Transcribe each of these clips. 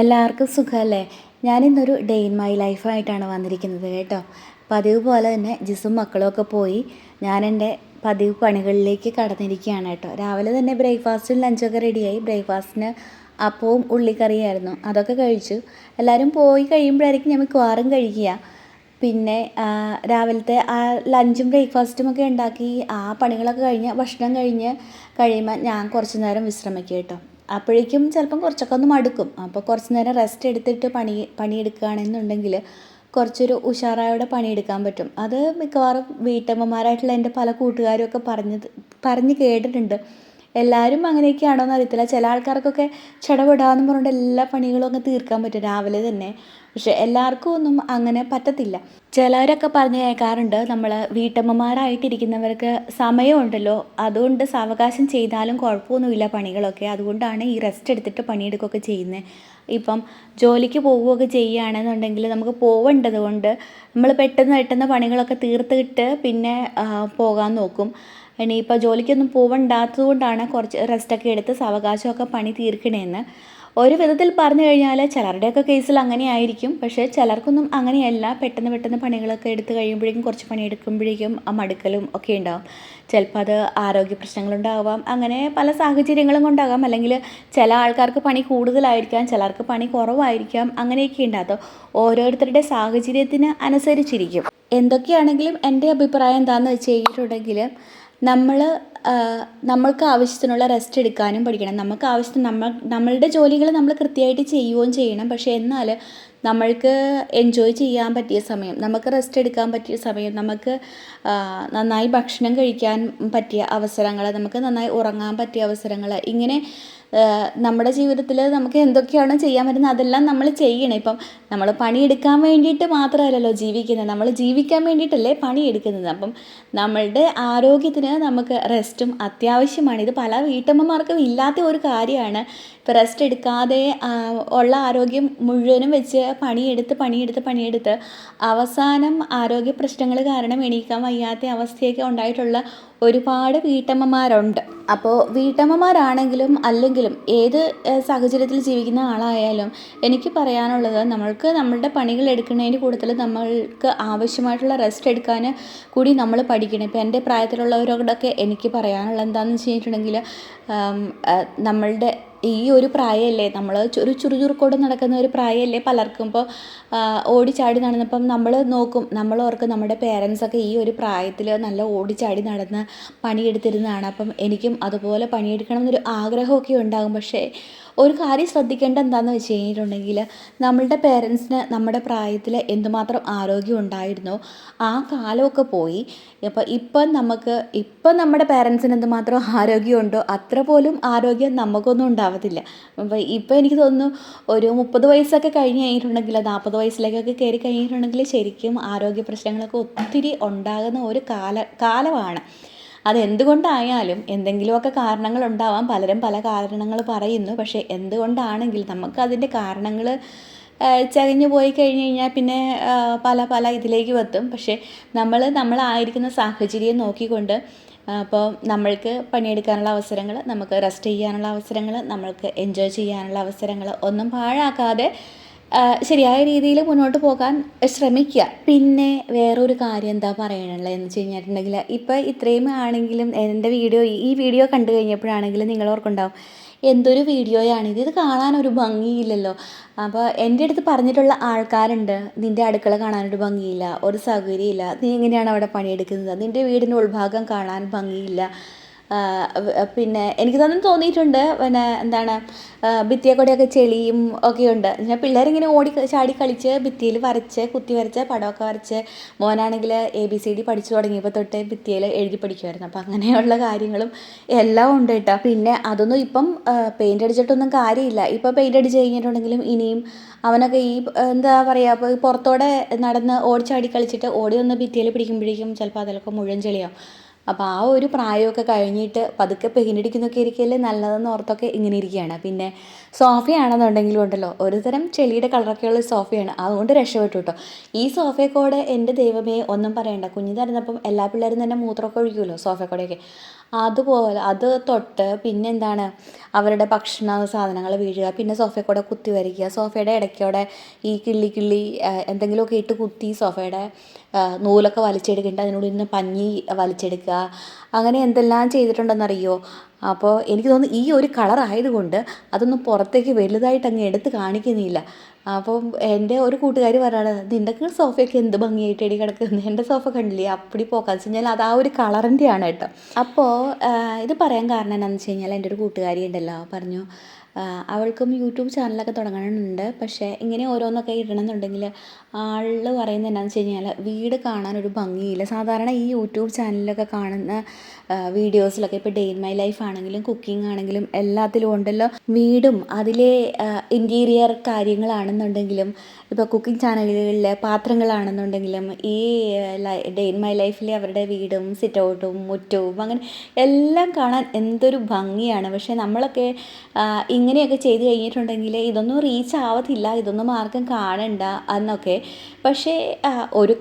എല്ലാവർക്കും സുഖമല്ലേ? ഞാനിന്നൊരു ഡേ ഇൻ മൈ ലൈഫായിട്ടാണ് വന്നിരിക്കുന്നത് കേട്ടോ. പതിവ് പോലെ തന്നെ ജിസും മക്കളും ഒക്കെ പോയി ഞാൻ എന്റെ പതിവ് പണികളിലേക്ക് കടന്നിരിക്കുകയാണ് കേട്ടോ. രാവിലെ തന്നെ ബ്രേക്ക്ഫാസ്റ്റും ലഞ്ചൊക്കെ റെഡിയായി ബ്രേക്ക്ഫാസ്റ്റിന് അപ്പവും ഉള്ളിക്കറിയായിരുന്നു. അതൊക്കെ കഴിച്ചു. എല്ലാവരും പോയി കഴിയുമ്പോഴായിരിക്കും ഞാൻ മിക്കവാറും കഴിക്കുക. പിന്നെ രാവിലത്തെ ആ ലഞ്ചും ബ്രേക്ക്ഫാസ്റ്റും ഒക്കെ ഉണ്ടാക്കി ആ പണികളൊക്കെ കഴിഞ്ഞ് ഭക്ഷണം കഴിഞ്ഞ് കഴിയുമ്പോൾ ഞാൻ കുറച്ച് നേരം വിശ്രമിക്കും കേട്ടോ. അപ്പോഴേക്കും ചിലപ്പം കുറച്ചൊക്കെ ഒന്ന് മടുക്കും. അപ്പോൾ കുറച്ച് നേരം റെസ്റ്റ് എടുത്തിട്ട് പണി പണിയെടുക്കുകയാണെന്നുണ്ടെങ്കിൽ കുറച്ചൊരു ഉഷാറായോടെ പണിയെടുക്കാൻ പറ്റും. അത് മിക്കവാറും വീട്ടമ്മമാരായിട്ടുള്ള എന്റെ പല കൂട്ടുകാരും ഒക്കെ പറഞ്ഞത് പറഞ്ഞ് കേട്ടിട്ടുണ്ട്. എല്ലാവരും അങ്ങനെയൊക്കെയാണോ എന്ന് അറിയത്തില്ല. ചില ആൾക്കാർക്കൊക്കെ ചടപടാന്ന് പറഞ്ഞിട്ട് എല്ലാ പണികളും അങ്ങ് തീർക്കാൻ പറ്റും രാവിലെ തന്നെ. പക്ഷെ എല്ലാവർക്കും ഒന്നും അങ്ങനെ പറ്റത്തില്ല. ചിലരൊക്കെ പറഞ്ഞു കേൾക്കാറുണ്ട് നമ്മൾ വീട്ടമ്മമാരായിട്ടിരിക്കുന്നവർക്ക് സമയമുണ്ടല്ലോ. അതുകൊണ്ട് സാവകാശം ചെയ്താലും കുഴപ്പമൊന്നുമില്ല പണികളൊക്കെ. അതുകൊണ്ടാണ് ഈ റെസ്റ്റ് എടുത്തിട്ട് പണിയെടുക്കുകയൊക്കെ ചെയ്യുന്നത്. ഇപ്പം ജോലിക്ക് പോവുകയൊക്കെ ചെയ്യുകയാണെന്നുണ്ടെങ്കിൽ നമുക്ക് പോവേണ്ടത് കൊണ്ട് നമ്മൾ പെട്ടെന്ന് പെട്ടെന്ന് പണികളൊക്കെ തീർത്തിട്ട് പിന്നെ പോകാൻ നോക്കും. ഇനിയിപ്പോൾ ജോലിക്കൊന്നും പോവണ്ടാത്തത് കൊണ്ടാണ് കുറച്ച് റെസ്റ്റൊക്കെ എടുത്ത് സാവകാശമൊക്കെ പണി തീർക്കണേന്ന്. ഒരു വിധത്തിൽ പറഞ്ഞു കഴിഞ്ഞാൽ ചിലരുടെയൊക്കെ കേസിൽ അങ്ങനെ ആയിരിക്കും പക്ഷേ ചിലർക്കൊന്നും അങ്ങനെയല്ല. പെട്ടെന്ന് പെട്ടെന്ന് പണികളൊക്കെ എടുത്ത് കഴിയുമ്പോഴേക്കും കുറച്ച് പണി എടുക്കുമ്പോഴേക്കും ആ മടുക്കലും ഒക്കെ ഉണ്ടാവും. ചിലപ്പോൾ അത് ആരോഗ്യ പ്രശ്നങ്ങളുണ്ടാവാം. അങ്ങനെ പല സാഹചര്യങ്ങളും കൊണ്ടാകാം. അല്ലെങ്കിൽ ചില ആൾക്കാർക്ക് പണി കൂടുതലായിരിക്കാം ചിലർക്ക് പണി കുറവായിരിക്കാം. അങ്ങനെയൊക്കെ ഉണ്ടാകും ഓരോരുത്തരുടെ സാഹചര്യത്തിന് അനുസരിച്ചിരിക്കും. എന്തൊക്കെയാണെങ്കിലും എന്റെ അഭിപ്രായം എന്താണെന്ന് വെച്ച് കഴിഞ്ഞിട്ടുണ്ടെങ്കിൽ നമ്മൾ നമ്മൾക്ക് ആവശ്യത്തിനുള്ള റെസ്റ്റ് എടുക്കാനും പഠിക്കണം. നമുക്ക് ആവശ്യത്തിന് നമ്മൾ നമ്മളുടെ ജോലികൾ നമ്മൾ കൃത്യമായിട്ട് ചെയ്യുകയും ചെയ്യണം. പക്ഷേ എന്നാൽ നമ്മൾക്ക് എൻജോയ് ചെയ്യാൻ പറ്റിയ സമയം നമുക്ക് റെസ്റ്റ് എടുക്കാൻ പറ്റിയ സമയം നമുക്ക് നന്നായി ഭക്ഷണം കഴിക്കാൻ പറ്റിയ അവസരങ്ങൾ നമുക്ക് നന്നായി ഉറങ്ങാൻ പറ്റിയ അവസരങ്ങൾ ഇങ്ങനെ നമ്മുടെ ജീവിതത്തിൽ നമുക്ക് എന്തൊക്കെയാണ് ചെയ്യാൻ പറ്റുന്നത് അതെല്ലാം നമ്മൾ ചെയ്യണം. ഇപ്പം നമ്മൾ പണിയെടുക്കാൻ വേണ്ടിയിട്ട് മാത്രമല്ലല്ലോ ജീവിക്കുന്നത് നമ്മൾ ജീവിക്കാൻ വേണ്ടിയിട്ടല്ലേ പണിയെടുക്കുന്നത്. അപ്പം നമ്മളുടെ ആരോഗ്യത്തിന് നമുക്ക് റെസ്റ്റും അത്യാവശ്യമാണ്. ഇത് പല വീട്ടമ്മമാർക്കും ഇല്ലാത്ത ഒരു കാര്യമാണ്. ഇപ്പോൾ റെസ്റ്റ് എടുക്കാതെ ഉള്ള ആരോഗ്യം മുഴുവനും വെച്ച് പണിയെടുത്ത് പണിയെടുത്ത് പണിയെടുത്ത് അവസാനം ആരോഗ്യ പ്രശ്നങ്ങൾ കാരണം എണീക്കാൻ വയ്യാത്ത അവസ്ഥയൊക്കെ ഉണ്ടായിട്ടുള്ള ഒരുപാട് വീട്ടമ്മമാരുണ്ട്. അപ്പോൾ വീട്ടമ്മമാരാണെങ്കിലും അല്ലെങ്കിലും ഏത് സാഹചര്യത്തിൽ ജീവിക്കുന്ന ആളായാലും എനിക്ക് പറയാനുള്ളത് നമ്മൾക്ക് നമ്മളുടെ പണികൾ എടുക്കുന്നതിന്റെ കൂടുതൽ നമ്മൾക്ക് ആവശ്യമായിട്ടുള്ള റെസ്റ്റ് എടുക്കാൻ കൂടി നമ്മൾ പഠിക്കണം. ഇപ്പോൾ എന്റെ പ്രായത്തിലുള്ളവരോടൊക്കെ എനിക്ക് പറയാനുള്ള എന്താണെന്ന് വെച്ച് കഴിഞ്ഞിട്ടുണ്ടെങ്കിൽ നമ്മളുടെ ഈ ഒരു പ്രായമല്ലേ നമ്മൾ ഒരു ചുറുചുറുക്കോടെ നടക്കുന്ന ഒരു പ്രായമല്ലേ പലർക്കും ഇപ്പോൾ ഓടിച്ചാടി നടന്നപ്പം നമ്മൾ നോക്കും നമ്മൾ ഓർക്കും നമ്മുടെ പേരൻസൊക്കെ ഈ ഒരു പ്രായത്തിൽ നല്ല ഓടിച്ചാടി നടന്ന് പണിയെടുത്തിരുന്നതാണ്. അപ്പം എനിക്കും അതുപോലെ പണിയെടുക്കണം എന്നൊരു ആഗ്രഹമൊക്കെ ഉണ്ടാകും. പക്ഷേ ഒരു കാര്യം ശ്രദ്ധിക്കേണ്ട എന്താണെന്ന് വെച്ച് കഴിഞ്ഞിട്ടുണ്ടെങ്കിൽ നമ്മളുടെ പേരൻസിന് നമ്മുടെ പ്രായത്തിൽ എന്തുമാത്രം ആരോഗ്യം ഉണ്ടായിരുന്നോ ആ കാലമൊക്കെ പോയി. അപ്പോൾ ഇപ്പം നമുക്ക് ഇപ്പം നമ്മുടെ പേരൻസിന് എന്തുമാത്രം ആരോഗ്യമുണ്ടോ അത്ര പോലും ആരോഗ്യം നമുക്കൊന്നും ഉണ്ടാവത്തില്ല. അപ്പോൾ ഇപ്പം എനിക്ക് തോന്നുന്നു ഒരു മുപ്പത് വയസ്സൊക്കെ കഴിഞ്ഞ് കഴിഞ്ഞിട്ടുണ്ടെങ്കിൽ നാൽപ്പത് വയസ്സിലേക്കൊക്കെ കയറി കഴിഞ്ഞിട്ടുണ്ടെങ്കിൽ ശരിക്കും ആരോഗ്യ പ്രശ്നങ്ങളൊക്കെ ഒത്തിരി ഉണ്ടാകുന്ന ഒരു കാല കാലമാണ്. അതെന്തുകൊണ്ടായാലും എന്തെങ്കിലുമൊക്കെ കാരണങ്ങളുണ്ടാവാം. പലരും പല കാരണങ്ങൾ പറയുന്നു. പക്ഷേ എന്തുകൊണ്ടാണെങ്കിൽ നമുക്ക് അതിന്റെ കാരണങ്ങൾ ചകഞ്ഞു പോയി കഴിഞ്ഞ് കഴിഞ്ഞാൽ പിന്നെ പല പല ഇതിലേക്ക് എത്തും പക്ഷേ നമ്മൾ നമ്മളായിരിക്കുന്ന സാഹചര്യം നോക്കിക്കൊണ്ട് അപ്പോൾ നമ്മൾക്ക് പണിയെടുക്കാനുള്ള അവസരങ്ങൾ നമുക്ക് റെസ്റ്റ് ചെയ്യാനുള്ള അവസരങ്ങൾ നമ്മൾക്ക് എൻജോയ് ചെയ്യാനുള്ള അവസരങ്ങൾ ഒന്നും പാഴാക്കാതെ ശരിയായ രീതിയിൽ മുന്നോട്ട് പോകാൻ ശ്രമിക്കുക. പിന്നെ വേറൊരു കാര്യം എന്താ പറയാനുള്ളത് എന്ന് വെച്ച് കഴിഞ്ഞിട്ടുണ്ടെങ്കിൽ ഇപ്പോൾ ഇത്രയും ആണെങ്കിലും എന്റെ വീഡിയോ ഈ വീഡിയോ കണ്ടു കഴിഞ്ഞപ്പോഴാണെങ്കിലും നിങ്ങൾ ഓർക്കുണ്ടാവും എന്തൊരു വീഡിയോയാണിത് ഇത്? കാണാൻ ഒരു ഭംഗിയില്ലല്ലോ. അപ്പോൾ എന്റെ അടുത്ത് പറഞ്ഞിട്ടുള്ള ആൾക്കാരുണ്ട് നിന്റെ അടുക്കള കാണാനൊരു ഭംഗിയില്ല ഒരു സൗകര്യമില്ല നീ എങ്ങനെയാണ് അവിടെ പണിയെടുക്കുന്നത്? നിന്റെ വീടിന്റെ ഉൾഭാഗം കാണാൻ ഭംഗിയില്ല. പിന്നെ എനിക്ക് തന്നെ തോന്നിയിട്ടുണ്ട്. പിന്നെ എന്താണ് ഭിത്തിയെക്കൂടെയൊക്കെ ചെളിയും ഒക്കെയുണ്ട്. ഞാൻ പിള്ളേരിങ്ങനെ ഓടി ചാടി കളിച്ച് ഭിത്തിയിൽ വരച്ച് കുത്തി വരച്ച് പടമൊക്കെ വരച്ച് മോനാണെങ്കിൽ എ ബി സി ഡി പഠിച്ചു തുടങ്ങിയപ്പോൾ തൊട്ടേ ഭിത്തിയിൽ എഴുതി പഠിക്കുമായിരുന്നു അപ്പം അങ്ങനെയുള്ള കാര്യങ്ങളും എല്ലാം ഉണ്ട് കേട്ടോ. പിന്നെ അതൊന്നും ഇപ്പം പെയിന്റ് അടിച്ചിട്ടൊന്നും കാര്യമില്ല. ഇപ്പോൾ പെയിന്റ് അടിച്ച് കഴിഞ്ഞിട്ടുണ്ടെങ്കിലും ഇനിയും അവനൊക്കെ ഈ എന്താ പറയുക ഇപ്പോൾ പുറത്തോടെ നടന്ന് ഓടിച്ചാടി കളിച്ചിട്ട് ഓടി വന്ന് ഭിത്തിയിൽ പിടിക്കുമ്പോഴേക്കും ചിലപ്പോൾ അതിലൊക്കെ മുഴുവൻ ചെളിയാവും. അപ്പോൾ ആ ഒരു പ്രായമൊക്കെ കഴിഞ്ഞിട്ട് പതുക്കെ പെയിന്റ് അടിക്കുന്നൊക്കെ ഇരിക്കല്ലേ നല്ലതെന്ന് ഓർത്തൊക്കെ ഇങ്ങനെ ഇരിക്കുകയാണ്. പിന്നെ സോഫയാണെന്നുണ്ടെങ്കിലും ഉണ്ടല്ലോ ഒരു തരം ചെളിയുടെ കളറൊക്കെയുള്ള സോഫയാണ്. അതുകൊണ്ട് രക്ഷപ്പെട്ടു കേട്ടോ ഈ സോഫയെക്കൂടെ എന്റെ ദൈവമേ ഒന്നും പറയണ്ട. കുഞ്ഞിതായിരുന്നപ്പം എല്ലാ പിള്ളേരും തന്നെ മൂത്രമൊക്കെ ഒഴിക്കുമല്ലോ സോഫയെക്കൂടെയൊക്കെ അതുപോലെ അത് തൊട്ട് പിന്നെ എന്താണ് അവരുടെ ഭക്ഷണ സാധനങ്ങൾ വീഴുക പിന്നെ സോഫയിൽ കൂടെ കുത്തി വരയ്ക്കുക സോഫയുടെ ഇടയ്ക്കൂടെ ഈ കിള്ളി കിള്ളി എന്തെങ്കിലുമൊക്കെ ഇട്ട് കുത്തി സോഫയുടെ നൂലൊക്കെ വലിച്ചെടുക്കേണ്ട അതിനുള്ളിൽ നിന്ന് പഞ്ഞി വലിച്ചെടുക്കുക അങ്ങനെ എന്തെല്ലാം ചെയ്തിട്ടുണ്ടെന്നറിയോ? അപ്പോൾ എനിക്ക് തോന്നുന്നു ഈ ഒരു കളറായതുകൊണ്ട് അതൊന്നും പുറത്തേക്ക് വലുതായിട്ട് അങ്ങ് എടുത്ത് കാണിക്കുന്നില്ല. അപ്പം എന്റെ ഒരു കൂട്ടുകാർ പറയാണ് നിന്റെ സോഫയൊക്കെ എന്ത് ഭംഗിയായിട്ട് എടി കിടക്കുന്നത് എന്റെ സോഫ കണ്ടില്ലേ? അപ്പടി പോക്കാന്ന് വെച്ച് കഴിഞ്ഞാൽ അത് ആ ഒരു കളറിന്റെ ആണ് കേട്ടോ അപ്പോൾ ഇത് പറയാൻ കാരണം എന്താണെന്ന് വെച്ച് കഴിഞ്ഞാൽ എന്റെ ഒരു കൂട്ടുകാരി ഉണ്ടല്ലോ പറഞ്ഞു അവൾക്കും യൂട്യൂബ് ചാനലൊക്കെ തുടങ്ങണമെന്നുണ്ട് പക്ഷേ ഇങ്ങനെ ഓരോന്നൊക്കെ ഇടണമെന്നുണ്ടെങ്കിൽ ആൾ പറയുന്നത് എന്താണെന്ന് വെച്ച് കഴിഞ്ഞാൽ വീട് ഒരു ഭംഗിയില്ല. സാധാരണ ഈ യൂട്യൂബ് ചാനലിലൊക്കെ കാണുന്ന വീഡിയോസിലൊക്കെ ഇപ്പോൾ ഡേ ഇൻ മൈ ലൈഫ് ആണെങ്കിലും കുക്കിംഗ് ആണെങ്കിലും എല്ലാത്തിലും ഉണ്ടല്ലോ. വീടും അതിലെ ഇന്റീരിയർ കാര്യങ്ങളാണെന്നുണ്ടെങ്കിലും ഇപ്പോൾ കുക്കിംഗ് ചാനലുകളിലെ പാത്രങ്ങളാണെന്നുണ്ടെങ്കിലും ഈ ഡേ ഇൻ മൈ ലൈഫിലെ അവരുടെ വീടും സിറ്റൗട്ടും മുറ്റവും അങ്ങനെ എല്ലാം കാണാൻ എന്തൊരു ഭംഗിയാണ്. പക്ഷേ നമ്മളൊക്കെ ഇങ്ങനെയൊക്കെ ചെയ്ത് കഴിഞ്ഞിട്ടുണ്ടെങ്കിൽ ഇതൊന്നും റീച്ച് ആവത്തില്ല ഇതൊന്നും ആർക്കും കാണണ്ട എന്നൊക്കെ. പക്ഷേ ഒരു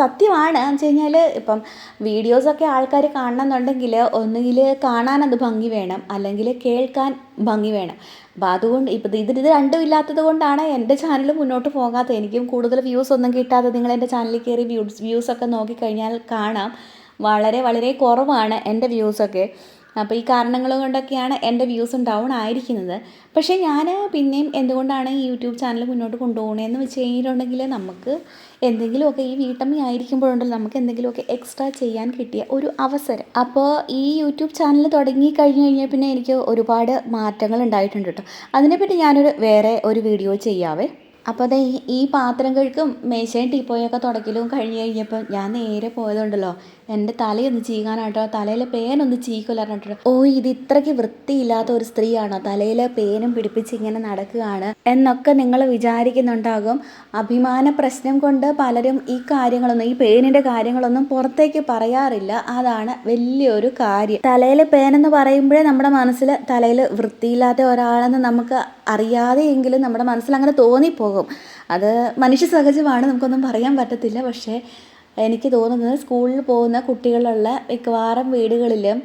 സത്യമാണ് എന്ന് വെച്ച് കഴിഞ്ഞാൽ ഇപ്പം വീഡിയോസൊക്കെ ആൾക്കാർ കാണണം എന്നുണ്ടെങ്കിൽ ഒന്നുകിൽ കാണാൻ അത് ഭംഗി വേണം അല്ലെങ്കിൽ കേൾക്കാൻ ഭംഗി വേണം. അപ്പോൾ അതുകൊണ്ട് ഇപ്പം ഇതിന് ഇത് രണ്ടും ഇല്ലാത്തത് കൊണ്ടാണ് എന്റെ ചാനൽ മുന്നോട്ട് പോകാത്തത്. എനിക്കും കൂടുതൽ വ്യൂസ് ഒന്നും കിട്ടാതെ നിങ്ങൾ എന്റെ ചാനലിൽ കയറി വ്യൂസ് വ്യൂസൊക്കെ നോക്കിക്കഴിഞ്ഞാൽ കാണാം. വളരെ വളരെ കുറവാണ് എന്റെ വ്യൂസൊക്കെ അപ്പോൾ ഈ കാരണങ്ങൾ കൊണ്ടൊക്കെയാണ് എന്റെ വ്യൂസ് ഡൗൺ ആയിരിക്കുന്നത്. പക്ഷേ ഞാൻ പിന്നെയും എന്തുകൊണ്ടാണ് ഈ യൂട്യൂബ് ചാനൽ മുന്നോട്ട് കൊണ്ടുപോകണതെന്ന് വെച്ച് കഴിഞ്ഞിട്ടുണ്ടെങ്കിൽ നമുക്ക് എന്തെങ്കിലുമൊക്കെ ഈ വീട്ടമ്മ ആയിരിക്കുമ്പോഴുണ്ടല്ലോ നമുക്ക് എന്തെങ്കിലുമൊക്കെ എക്സ്ട്രാ ചെയ്യാൻ കിട്ടിയ ഒരു അവസരം. അപ്പോൾ ഈ യൂട്യൂബ് ചാനൽ തുടങ്ങി കഴിഞ്ഞ് കഴിഞ്ഞാൽ പിന്നെ എനിക്ക് ഒരുപാട് മാറ്റങ്ങൾ ഉണ്ടായിട്ടുണ്ട് കേട്ടോ. അതിനെപ്പറ്റി ഞാനൊരു വേറെ ഒരു വീഡിയോ ചെയ്യാവേ. അപ്പോൾ അതെ ഈ പാത്രം കഴുക്കും മേശയും ടീപ്പോയൊക്കെ തുടക്കലും കഴിഞ്ഞ് കഴിഞ്ഞപ്പോൾ ഞാൻ നേരെ പോയതുണ്ടല്ലോ. എന്റെ തലയൊന്ന് ചീകാനാട്ടോ. തലയിലെ പേനൊന്ന് ചീക്കൊല്ലാട്ടോ ഓ ഇത് ഇത്രയ്ക്ക് വൃത്തിയില്ലാത്ത ഒരു സ്ത്രീയാണോ? തലയിലെ പേനും പിടിപ്പിച്ച് ഇങ്ങനെ നടക്കുകയാണ്. എന്നൊക്കെ നിങ്ങൾ വിചാരിക്കുന്നുണ്ടാകും. അഭിമാന പ്രശ്നം കൊണ്ട് പലരും ഈ കാര്യങ്ങളൊന്നും ഈ പേനിന്റെ കാര്യങ്ങളൊന്നും പുറത്തേക്ക് പറയാറില്ല. അതാണ് വലിയൊരു കാര്യം. തലയിലെ പേനെന്ന് പറയുമ്പോഴേ നമ്മുടെ മനസ്സിൽ തലയിൽ വൃത്തിയില്ലാത്ത ഒരാളെന്ന് നമുക്ക് അറിയാതെയെങ്കിലും നമ്മുടെ മനസ്സിൽ അങ്ങനെ തോന്നിപ്പോകും അത് മനുഷ്യ സഹജമാണ് നമുക്കൊന്നും പറയാൻ പറ്റത്തില്ല. പക്ഷേ എനിക്ക് തോന്നുന്നത് സ്കൂളിൽ പോകുന്ന കുട്ടികളുള്ള മിക്കവാറും വീടുകളിലും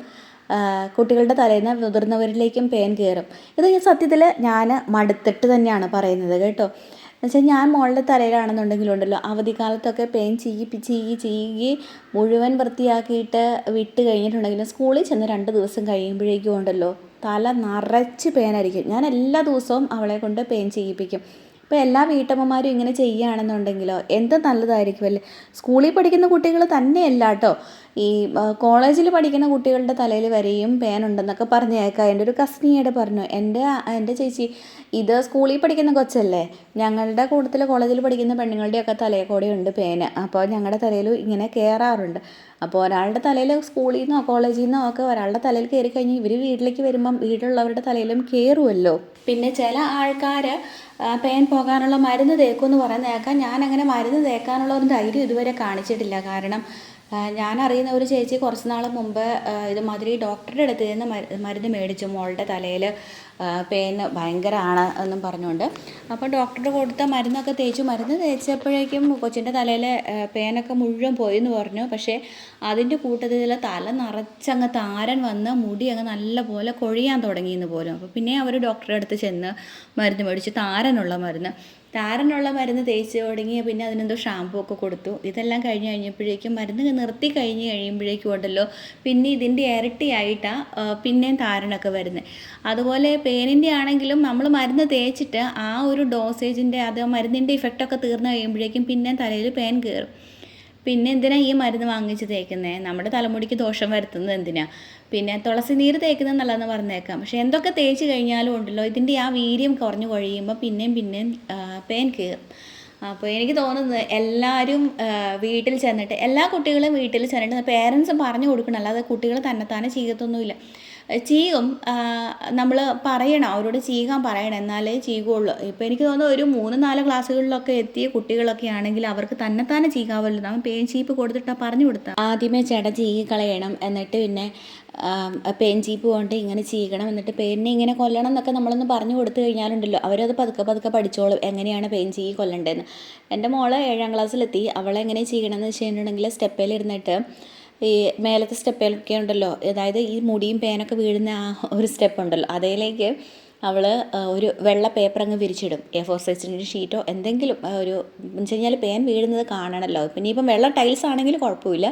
കുട്ടികളുടെ തലേന്ന് മുതിർന്നവരിലേക്കും പേൻ കയറും. ഇത് സത്യത്തിൽ ഞാൻ മടുത്തിട്ട് തന്നെയാണ് പറയുന്നത് കേട്ടോ. എന്നുവെച്ചാൽ ഞാൻ മോളുടെ തലയിലാണെന്നുണ്ടെങ്കിലുണ്ടല്ലോ അവധിക്കാലത്തൊക്കെ പേൻ ചീകി ചീകി ചീകി മുഴുവൻ വൃത്തിയാക്കിയിട്ട് വിട്ട് കഴിഞ്ഞിട്ടുണ്ടെങ്കിലും സ്കൂളിൽ ചെന്ന് രണ്ട് ദിവസം കഴിയുമ്പോഴേക്കും ഉണ്ടല്ലോ തല നിറച്ച് പേനായിരിക്കും. ഞാൻ എല്ലാ ദിവസവും അവളെ കൊണ്ട് പേൻ ചെയ്യിപ്പിക്കും ഇപ്പോൾ എല്ലാ വീട്ടമ്മമാരും ഇങ്ങനെ ചെയ്യുകയാണെന്നുണ്ടെങ്കിലോ? എന്ത് നല്ലതായിരിക്കുമല്ലേ സ്കൂളിൽ പഠിക്കുന്ന കുട്ടികൾ തന്നെയല്ല കേട്ടോ. ഈ കോളേജിൽ പഠിക്കുന്ന കുട്ടികളുടെ തലയിൽ വരെയും പേനുണ്ടെന്നൊക്കെ പറഞ്ഞ് കേൾക്കാം എന്റെ ഒരു കസിനിയോട് പറഞ്ഞു എന്റെ എന്റെ ചേച്ചി ഇത് സ്കൂളിൽ പഠിക്കുന്ന കൊച്ചല്ലേ? ഞങ്ങളുടെ കൂട്ടത്തിൽ കോളേജിൽ പഠിക്കുന്ന പെണ്ണുങ്ങളുടെയൊക്കെ തലയിൽ കൂടെ ഉണ്ട് പേന് അപ്പോൾ ഞങ്ങളുടെ തലയിൽ ഇങ്ങനെ കയറാറുണ്ട് അപ്പോൾ ഒരാളുടെ തലയിൽ സ്കൂളിൽ നിന്നോ കോളേജിൽ നിന്നോ ഒക്കെ ഒരാളുടെ തലയിൽ കയറി കഴിഞ്ഞ് ഇവർ വീട്ടിലേക്ക് വരുമ്പം വീട്ടിലുള്ളവരുടെ തലയിലും കയറുമല്ലോ പിന്നെ ചില ആൾക്കാർ പേൻ പോകാനുള്ള മരുന്ന് തേക്കുമെന്ന് പറയുന്ന കേൾക്കാം ഞാനങ്ങനെ മരുന്ന് തേക്കാനുള്ള ഒരു ധൈര്യം ഇതുവരെ കാണിച്ചിട്ടില്ല. കാരണം അറിയുന്ന ഒരു ചേച്ചി കുറച്ച് നാൾ മുമ്പ് ഇതുമാതിരി ഡോക്ടറുടെ അടുത്ത് നിന്ന് മരു- മരുന്ന് മേടിച്ചു. മോളുടെ തലയിൽ പെയിൻ ഭയങ്കരമാണ് എന്നും പറഞ്ഞുകൊണ്ട്. അപ്പോൾ ഡോക്ടറുടെ കൊടുത്ത മരുന്നൊക്കെ തേച്ചു. മരുന്ന് തേച്ചപ്പോഴേക്കും കൊച്ചിന്റെ തലയിൽ പേനൊക്കെ മുഴുവൻ പോയി എന്ന് പറഞ്ഞു. പക്ഷേ അതിന്റെ കൂട്ടത്തിൽ തല നിറച്ചങ്ങ് താരൻ വന്ന് മുടി അങ്ങ് നല്ലപോലെ കൊഴിയാൻ തുടങ്ങിയെന്ന് പോലും. അപ്പോൾ പിന്നെ അവർ ഡോക്ടറെ അടുത്ത് ചെന്ന് മരുന്ന് മേടിച്ചു താരനുള്ള മരുന്ന്. താരനുള്ള മരുന്ന് തേച്ച് തുടങ്ങി പിന്നെ അതിനെന്തോ ഷാമ്പൂ ഒക്കെ കൊടുത്തു. ഇതെല്ലാം കഴിഞ്ഞ് കഴിഞ്ഞപ്പോഴേക്കും മരുന്ന് നിർത്തി കഴിഞ്ഞ് കഴിയുമ്പോഴേക്കും ഉണ്ടല്ലോ പിന്നെ ഇതിന്റെ ഇരട്ടിയായിട്ടാണ് പിന്നെയും താരനൊക്കെ വരുന്നത് അതുപോലെ പേനിന്റെ ആണെങ്കിലും നമ്മൾ മരുന്ന് തേച്ചിട്ട് ആ ഒരു ഡോസേജിന്റെ അത് മരുന്നിന്റെ ഇഫക്റ്റൊക്കെ തീർന്നു കഴിയുമ്പോഴേക്കും പിന്നെ തലയിൽ പേൻ കയറും പിന്നെ എന്തിനാ ഈ മരുന്ന് വാങ്ങിച്ച് തേക്കുന്നത് നമ്മുടെ തലമുടിക്ക് ദോഷം വരുത്തുന്നത് എന്തിനാ? പിന്നെ തുളസി നീര് തേക്കുന്നത് നല്ലതെന്ന് പറഞ്ഞേക്കാം. പക്ഷെ എന്തൊക്കെ തേച്ച് കഴിഞ്ഞാലും ഉണ്ടല്ലോ ഇതിന്റെ ആ വീര്യം കുറഞ്ഞു കഴിയുമ്പോൾ പിന്നെയും പിന്നെയും പേൻ കയറും അപ്പോൾ എനിക്ക് തോന്നുന്നത് എല്ലാവരും വീട്ടിൽ ചെന്നിട്ട് എല്ലാ കുട്ടികളും വീട്ടിൽ ചെന്നിട്ട് പേരൻസും പറഞ്ഞു കൊടുക്കണം. അല്ലാതെ കുട്ടികൾ തന്നെത്താനെ ചെയ്യത്തൊന്നുമില്ല. ചീകും. നമ്മൾ പറയണം അവരോട് ചീകാൻ പറയണം എന്നാലേ ചീകുള്ളൂ. ഇപ്പോൾ എനിക്ക് തോന്നുന്നു ഒരു മൂന്ന് നാല് ക്ലാസ്സുകളിലൊക്കെ എത്തിയ കുട്ടികളൊക്കെ ആണെങ്കിൽ അവർക്ക് തന്നെ തന്നെ ചീകാവല്ലോ. അവൻ പേൻ ചീപ്പ് കൊടുത്തിട്ടാണ് പറഞ്ഞു കൊടുത്താൽ ആദ്യമേ ചേട്ട ചീകി കളയണം എന്നിട്ട് പിന്നെ പേൻ ചീപ്പ് കൊണ്ട് ഇങ്ങനെ ചീകണം എന്നിട്ട് പേരിനെ ഇങ്ങനെ കൊല്ലണം എന്നൊക്കെ നമ്മളൊന്ന് പറഞ്ഞു കൊടുത്തു കഴിഞ്ഞാലുണ്ടല്ലോ അവരത് പതുക്കെ പതുക്കെ പഠിച്ചോളും എങ്ങനെയാണ് പേൻ ചീകി കൊല്ലണ്ടതെന്ന് എന്റെ മോൾ ഏഴാം ക്ലാസ്സിലെത്തി. അവളെങ്ങനെ ചെയ്യണമെന്ന് വെച്ചിട്ടുണ്ടെങ്കിൽ സ്റ്റെപ്പിലിരുന്നിട്ട് ഈ മേലത്തെ സ്റ്റെപ്പിലൊക്കെ ഉണ്ടല്ലോ. അതായത് ഈ മുടിയും പേനൊക്കെ വീഴുന്ന ആ ഒരു സ്റ്റെപ്പ് ഉണ്ടല്ലോ അതിലേക്ക് അവൾ ഒരു വെള്ള പേപ്പർ അങ്ങ് വിരിച്ചിടും. എ ഫോർ സൈസിന്റെ ഷീറ്റോ എന്തെങ്കിലും ഒരു എന്ന് വെച്ച് കഴിഞ്ഞാൽ പേൻ വീഴുന്നത് കാണണമല്ലോ പിന്നെ ഇപ്പം വെള്ള ടൈൽസ് ആണെങ്കിൽ കുഴപ്പമില്ല.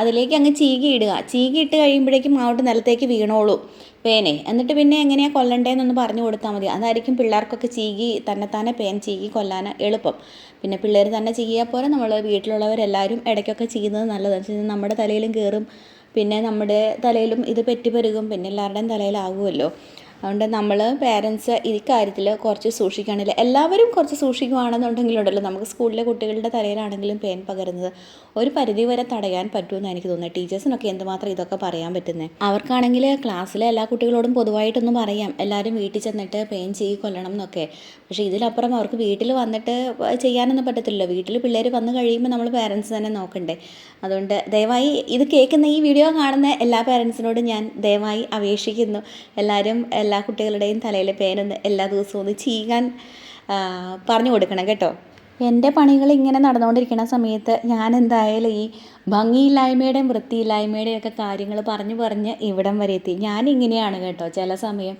അതിലേക്ക് അങ്ങ് ചീകി ഇടുക. ചീകി ഇട്ട് കഴിയുമ്പോഴേക്കും അങ്ങോട്ട് നിലത്തേക്ക് വീണോളൂ. പേനെ. എന്നിട്ട് പിന്നെ എങ്ങനെയാണ് കൊല്ലണ്ടേന്നൊന്ന് പറഞ്ഞു കൊടുത്താൽ മതി. അതായിരിക്കും പിള്ളേർക്കൊക്കെ ചീകി തന്നെത്താനെ പേൻ ചീകി കൊല്ലാൻ എളുപ്പം. പിന്നെ പിള്ളേർ തന്നെ ചീകിയാൽ പോലെ നമ്മൾ വീട്ടിലുള്ളവരെല്ലാവരും ഇടയ്ക്കൊക്കെ ചെയ്യുന്നത് നല്ലതാണ് വെച്ചാൽ നമ്മുടെ തലയിലും കയറും പിന്നെ നമ്മുടെ തലയിലും ഇത് പെറ്റുപെരുകും പിന്നെ എല്ലാവരുടെയും തലയിലാവുമല്ലോ. അതുകൊണ്ട് നമ്മൾ പേരൻസ് ഈ കാര്യത്തിൽ കുറച്ച് സൂക്ഷിക്കുകയാണെങ്കിൽ എല്ലാവരും കുറച്ച് സൂക്ഷിക്കുകയാണെന്നുണ്ടെങ്കിലുണ്ടല്ലോ നമുക്ക് സ്കൂളിലെ കുട്ടികളുടെ തലയിലാണെങ്കിലും പേൻ പകരുന്നത്. ഒരു പരിധി വരെ തടയാൻ പറ്റുമെന്ന് എനിക്ക് തോന്നുന്നത് ടീച്ചേഴ്സിനൊക്കെ എന്തുമാത്രം ഇതൊക്കെ പറയാൻ പറ്റുന്നത് അവർക്കാണെങ്കിൽ ക്ലാസ്സിലെ എല്ലാ കുട്ടികളോടും പൊതുവായിട്ടൊന്നും പറയാം. എല്ലാവരും വീട്ടിൽ ചെന്നിട്ട് പെയിൻ ചെയ്യി കൊല്ലണം എന്നൊക്കെ. പക്ഷേ ഇതിലപ്പുറം അവർക്ക് വീട്ടിൽ വന്നിട്ട് ചെയ്യാനൊന്നും പറ്റത്തില്ലല്ലോ. വീട്ടിൽ പിള്ളേർ വന്ന് കഴിയുമ്പോൾ നമ്മൾ പേരൻസ് തന്നെ നോക്കണ്ടേ. അതുകൊണ്ട് ദയവായി ഇത് കേൾക്കുന്ന ഈ വീഡിയോ കാണുന്ന എല്ലാ പേരൻസിനോടും ഞാൻ ദയവായി അപേക്ഷിക്കുന്നു. എല്ലാവരും എല്ലാ കുട്ടികളുടെയും തലയിൽ പേനൊന്ന് എല്ലാ ദിവസവും ഒന്ന് ചീകാൻ പറഞ്ഞു കൊടുക്കണം കേട്ടോ. എന്റെ പണികൾ ഇങ്ങനെ നടന്നുകൊണ്ടിരിക്കുന്ന സമയത്ത് ഞാൻ എന്തായാലും ഈ ഭംഗിയില്ലായ്മയുടെയും വൃത്തിയില്ലായ്മയുടെയും ഒക്കെ കാര്യങ്ങൾ പറഞ്ഞു പറഞ്ഞ് ഇവിടം വരെ എത്തി. ഞാൻ ഇങ്ങനെയാണ് കേട്ടോ ചില സമയം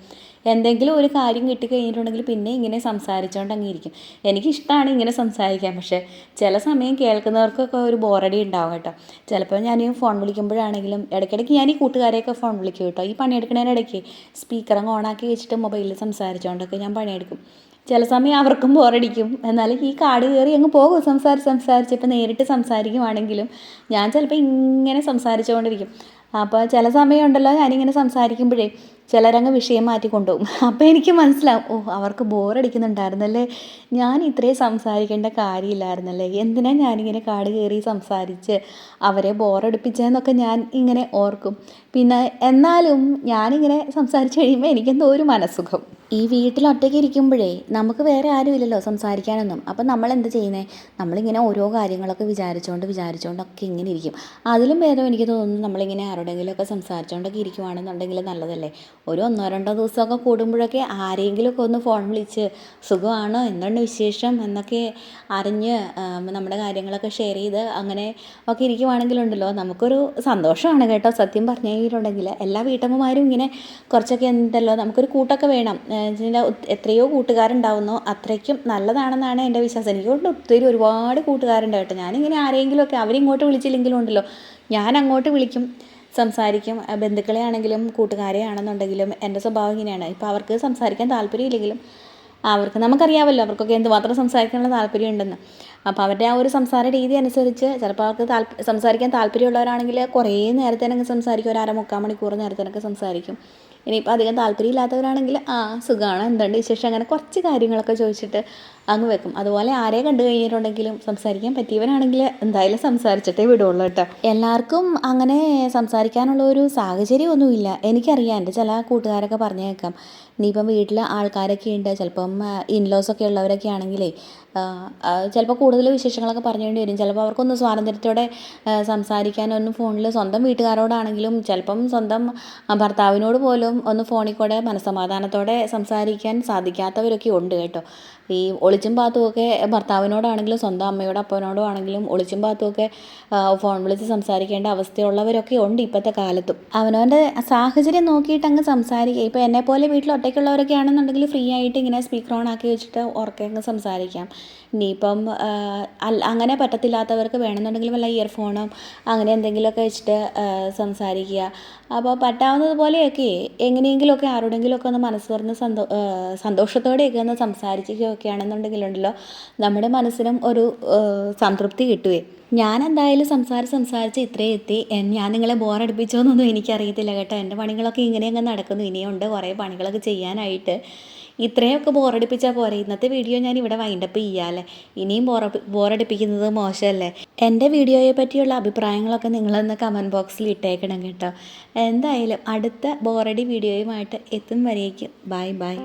എന്തെങ്കിലും ഒരു കാര്യം കിട്ടിക്കഴിഞ്ഞിട്ടുണ്ടെങ്കിൽ പിന്നെ ഇങ്ങനെ സംസാരിച്ചുകൊണ്ട് അങ്ങ് എനിക്കിഷ്ടമാണ് ഇങ്ങനെ സംസാരിക്കാൻ. പക്ഷേ ചില സമയം കേൾക്കുന്നവർക്കൊക്കെ ഒരു ബോറടി ഉണ്ടാവും കേട്ടോ. ചിലപ്പോൾ ഞാൻ ഫോൺ വിളിക്കുമ്പോഴാണെങ്കിലും ഇടയ്ക്കിടയ്ക്ക് ഞാൻ ഈ കൂട്ടുകാരെയൊക്കെ ഫോൺ വിളിക്കും കേട്ടോ. ഈ പണിയെടുക്കുന്നതിനിടയ്ക്ക് സ്പീക്കർ അങ്ങ് ഓണാക്കി വെച്ചിട്ട് മൊബൈലിൽ സംസാരിച്ചുകൊണ്ടൊക്കെ ഞാൻ പണിയെടുക്കും. ചില സമയം അവർക്കും ബോറടിക്കും. എന്നാലും ഈ കാട് കയറി അങ്ങ് പോകും. സംസാരിച്ച് സംസാരിച്ച് ഇപ്പം നേരിട്ട് സംസാരിക്കുവാണെങ്കിലും ഞാൻ ചിലപ്പോൾ ഇങ്ങനെ സംസാരിച്ചുകൊണ്ടിരിക്കും അപ്പോൾ ചില സമയം ഉണ്ടല്ലോ ഞാനിങ്ങനെ സംസാരിക്കുമ്പോഴേ ചിലരങ്ങ് വിഷയം മാറ്റി കൊണ്ടുപോകും അപ്പോൾ എനിക്ക് മനസ്സിലാവും ഓ അവർക്ക് ബോറടിക്കുന്നുണ്ടായിരുന്നല്ലേ? ഞാൻ ഇത്രയും സംസാരിക്കേണ്ട കാര്യമില്ലായിരുന്നല്ലേ? എന്തിനാ ഞാനിങ്ങനെ കാട് കയറി സംസാരിച്ച് അവരെ ബോറടിപ്പിച്ചതെന്നൊക്കെ ഞാൻ ഇങ്ങനെ ഓർക്കും. പിന്നെ എന്നാലും ഞാനിങ്ങനെ സംസാരിച്ച് കഴിയുമ്പോൾ എനിക്കെന്തോ ഒരു മനസ്സുഖം. ഈ വീട്ടിൽ ഒറ്റയ്ക്ക് ഇരിക്കുമ്പോഴേ നമുക്ക് വേറെ ആരും ഇല്ലല്ലോ സംസാരിക്കാനൊന്നും. അപ്പം നമ്മൾ എന്ത് ചെയ്യുന്നത് നമ്മളിങ്ങനെ ഓരോ കാര്യങ്ങളൊക്കെ വിചാരിച്ചുകൊണ്ട് വിചാരിച്ചുകൊണ്ടൊക്കെ ഇങ്ങനെ ഇരിക്കും. അതിലും ഭേദം എനിക്ക് തോന്നുന്നു നമ്മളിങ്ങനെ ആരോടെങ്കിലുമൊക്കെ സംസാരിച്ചുകൊണ്ടൊക്കെ ഇരിക്കുവാണെന്നുണ്ടെങ്കിൽ നല്ലതല്ലേ? ഒരു ഒന്നോ രണ്ടോ ദിവസമൊക്കെ കൂടുമ്പോഴൊക്കെ ആരെങ്കിലുമൊക്കെ ഒന്ന് ഫോൺ വിളിച്ച് സുഖമാണോ? എന്തുണ്ട് വിശേഷം? എന്നൊക്കെ അറിഞ്ഞ് നമ്മുടെ കാര്യങ്ങളൊക്കെ ഷെയർ ചെയ്ത് അങ്ങനെ ഒക്കെ ഇരിക്കുവാണെങ്കിലുണ്ടല്ലോ. നമുക്കൊരു സന്തോഷമാണ് കേട്ടോ സത്യം പറഞ്ഞു കഴിഞ്ഞിട്ടുണ്ടെങ്കിൽ. എല്ലാ വീട്ടമ്മമാരും ഇങ്ങനെ കുറച്ചൊക്കെ എന്തല്ലോ നമുക്കൊരു കൂട്ടൊക്കെ വേണം. വെച്ചാൽ എത്രയോ കൂട്ടുകാരുണ്ടാവുന്നോ. അത്രയ്ക്കും നല്ലതാണെന്നാണ് എന്റെ വിശ്വാസം. എനിക്കൊണ്ട് ഒത്തിരി ഒരുപാട് കൂട്ടുകാരുണ്ട് കേട്ടോ. ഞാനിങ്ങനെ ആരെങ്കിലുമൊക്കെ അവരിങ്ങോട്ട് വിളിച്ചില്ലെങ്കിലും ഉണ്ടല്ലോ. ഞാൻ അങ്ങോട്ട് വിളിക്കും സംസാരിക്കും. ബന്ധുക്കളെ ആണെങ്കിലും കൂട്ടുകാരെ ആണെന്നുണ്ടെങ്കിലും എന്റെ സ്വഭാവം ഇങ്ങനെയാണ്. ഇപ്പോൾ അവർക്ക് സംസാരിക്കാൻ താല്പര്യമില്ലെങ്കിലും അവർക്ക് നമുക്കറിയാമല്ലോ അവർക്കൊക്കെ എന്തുമാത്രം സംസാരിക്കാനുള്ള താല്പര്യം ഉണ്ടെന്ന് അപ്പോൾ അവരുടെ ആ ഒരു സംസാര രീതി അനുസരിച്ച് ചിലപ്പോൾ അവർക്ക് സംസാരിക്കാൻ താല്പര്യമുള്ളവരാണെങ്കിൽ കുറേ നേരത്തേനൊക്കെ സംസാരിക്കും. ഒരു അര മുക്കാൽ മണിക്കൂർ നേരത്തേനൊക്കെ സംസാരിക്കും. ഇനിയിപ്പോൾ അധികം താല്പര്യമില്ലാത്തവരാണെങ്കിൽ ആ സുഖമാണ് എന്തുണ്ട് വിശേഷം? അങ്ങനെ കുറച്ച് കാര്യങ്ങളൊക്കെ ചോദിച്ചിട്ട് അങ്ങ് വെക്കും. അതുപോലെ ആരെ കണ്ടു കഴിഞ്ഞിട്ടുണ്ടെങ്കിലും സംസാരിക്കാൻ പറ്റിയവനാണെങ്കിൽ എന്തായാലും സംസാരിച്ചിട്ടേ വിടുള്ളൂ കേട്ടോ. എല്ലാവർക്കും അങ്ങനെ സംസാരിക്കാനുള്ള ഒരു സാഹചര്യമൊന്നുമില്ല. എനിക്കറിയാം. എന്റെ ചില കൂട്ടുകാരൊക്കെ പറഞ്ഞു ഇനിയിപ്പം വീട്ടിൽ ആൾക്കാരൊക്കെ ഉണ്ട് ചിലപ്പം ഇൻലോസൊക്കെ ഉള്ളവരൊക്കെ ആണെങ്കിലേ ചിലപ്പോൾ കൂടുതൽ വിശേഷങ്ങളൊക്കെ പറഞ്ഞേണ്ടി വരും. ചിലപ്പോൾ അവർക്കൊന്ന് സ്വാതന്ത്ര്യത്തോടെ സംസാരിക്കാനൊന്നും ഫോണിൽ സ്വന്തം വീട്ടുകാരോടാണെങ്കിലും ചിലപ്പം സ്വന്തം ഭർത്താവിനോട് പോലും ഒന്ന് ഫോണിൽ കൂടെ മനസ്സമാധാനത്തോടെ സംസാരിക്കാൻ സാധിക്കാത്തവരൊക്കെ ഉണ്ട് കേട്ടോ. ഈ ഒളിച്ചും പാത്തുമൊക്കെ ഭർത്താവിനോടാണെങ്കിലും സ്വന്തം അമ്മയോടും അപ്പനോടും ആണെങ്കിലും ഒളിച്ചും പാത്തുമൊക്കെ ഫോൺ വിളിച്ച് സംസാരിക്കേണ്ട അവസ്ഥയുള്ളവരൊക്കെ ഉണ്ട് ഇപ്പോഴത്തെ കാലത്തും. അവനവന്റെ സാഹചര്യം നോക്കിയിട്ട് അങ്ങ് സംസാരിക്കുക. ഇപ്പോൾ എന്നെ പോലെ വീട്ടിൽ ഒറ്റയ്ക്കുള്ളവരൊക്കെ ആണെന്നുണ്ടെങ്കിൽ ഫ്രീ ആയിട്ട് ഇങ്ങനെ സ്പീക്കർ ഓൺ ആക്കി വെച്ചിട്ട് ഉറക്കെ അങ്ങ് സംസാരിക്കാം. ഇനിയിപ്പം അങ്ങനെ പറ്റത്തില്ലാത്തവർക്ക് വേണമെന്നുണ്ടെങ്കിൽ വല്ല ഇയർഫോണും അങ്ങനെ എന്തെങ്കിലുമൊക്കെ വെച്ചിട്ട് സംസാരിക്കുക. അപ്പോൾ പറ്റാവുന്നതുപോലെയൊക്കെ എങ്ങനെയെങ്കിലുമൊക്കെ ആരോടെങ്കിലുമൊക്കെ ഒന്ന് മനസ്സ് തുറന്ന് സന്തോ സന്തോഷത്തോടെയൊക്കെ ഒന്ന് സംസാരിക്കുകയൊക്കെ ആണെന്നുണ്ടെങ്കിലുണ്ടല്ലോ നമ്മുടെ മനസ്സിനും ഒരു സംതൃപ്തി കിട്ടുവേ. ഞാൻ എന്തായാലും സംസാരിച്ച് സംസാരിച്ച് ഇത്രയും എത്തി. ഞാൻ നിങ്ങളെ ബോറടിപ്പിച്ചോന്നൊന്നും എനിക്കറിയത്തില്ല കേട്ടോ. എന്റെ പണികളൊക്കെ ഇങ്ങനെ അങ്ങ് നടക്കുന്നു. ഇനിയുണ്ട് കുറേ പണികളൊക്കെ ചെയ്യാനായിട്ട്. ഇത്രയൊക്കെ ബോറടിപ്പിച്ചാൽ പോരെ. ഇന്നത്തെ വീഡിയോ ഞാൻ ഇവിടെ വൈൻഡപ്പ് ചെയ്യാമല്ലേ ഇനിയും ബോറ ബോറടിപ്പിക്കുന്നത് മോശമല്ലേ? എന്റെ വീഡിയോയെ പറ്റിയുള്ള അഭിപ്രായങ്ങളൊക്കെ നിങ്ങളൊന്ന് കമന്റ് ബോക്സിൽ ഇട്ടേക്കണം കേട്ടോ. എന്തായാലും അടുത്ത ബോറടി വീഡിയോയുമായിട്ട് എത്തും വരേക്കും. Bye bye